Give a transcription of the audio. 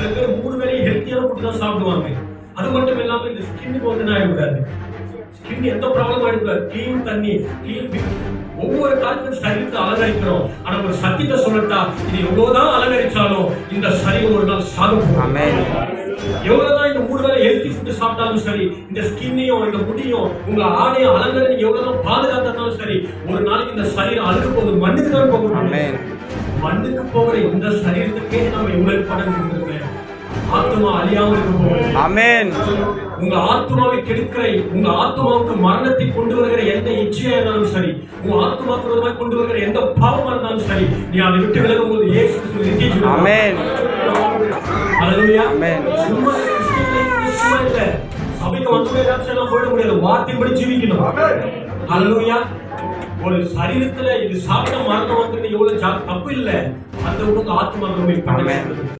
சில பேர் மூணு வேளையும் ஹெல்த்தியான ஃபுட் தான் சாப்பிடுவாங்க. அது மட்டும் இல்லாம இந்த ஸ்கின்னுக்கு வந்து நான் ஆயிடக்கூடாது. ஸ்கின் எந்த ப்ராப்ளம் ஆயிடக்கூடாது. க்ளீன் தண்ணி க்ளீன் ஒவ்வொரு காலத்தையும் சரீரத்தை அலங்கரிக்கிறோம். ஆனா ஒரு சத்தியத்தை சொல்லட்டா இது எவ்வளவுதான் அலங்கரிச்சாலும் இந்த சரீரம் ஒரு நாள் சாகும். ஆமென். எவ்வளவுதான் இந்த மூணு வேளை ஹெல்த்தி ஃபுட் சாப்பிட்டாலும் சரி இந்த ஸ்கின்னையும் இந்த முடியும் உங்க ஆடையும் அலங்கரம் நீங்க எவ்வளவுதான் பாதுகாத்தாலும் சரி ஒரு நாளைக்கு இந்த சரீரம் அழுக போகுது. மண்ணுக்கு தான் போகும் ஆமென். மண்ணுக்கு போகிற இந்த சரீரத்துக்கே நம்ம இவ்வளவு பணம் கொடுத்துருக்கேன் ஆத்மா அழியாமல் இருக்க போகுது ஆமென் உங்க ஆத்மாவை கெடுக்கிற உங்க ஆத்மாவுக்கு மரணத்தை கொண்டு வருகிற எந்த இச்சையா இருந்தாலும் சரி உங்க ஆத்மாவுக்கு விரோதமாக கொண்டு வருகிற எந்த பாவமா இருந்தாலும் சரி நீ அதை விட்டு விலகும் போது இயேசு கிறிஸ்து நித்திய ஜீவன். ஆமென். ஹalleluya. ஆமென். சும்மா சும்மா இல்ல சபைக்கு வந்து ஏதாச்சும் எல்லாம் போயிட முடியாது வார்த்தைப்படி ஜீவிக்கணும் ஹalleluya. ஒரு சரீரத்துல இது சாப்பிட்ட மரணம் வந்து எவ்வளவு தப்பு இல்ல அந்த உங்க ஆத்மா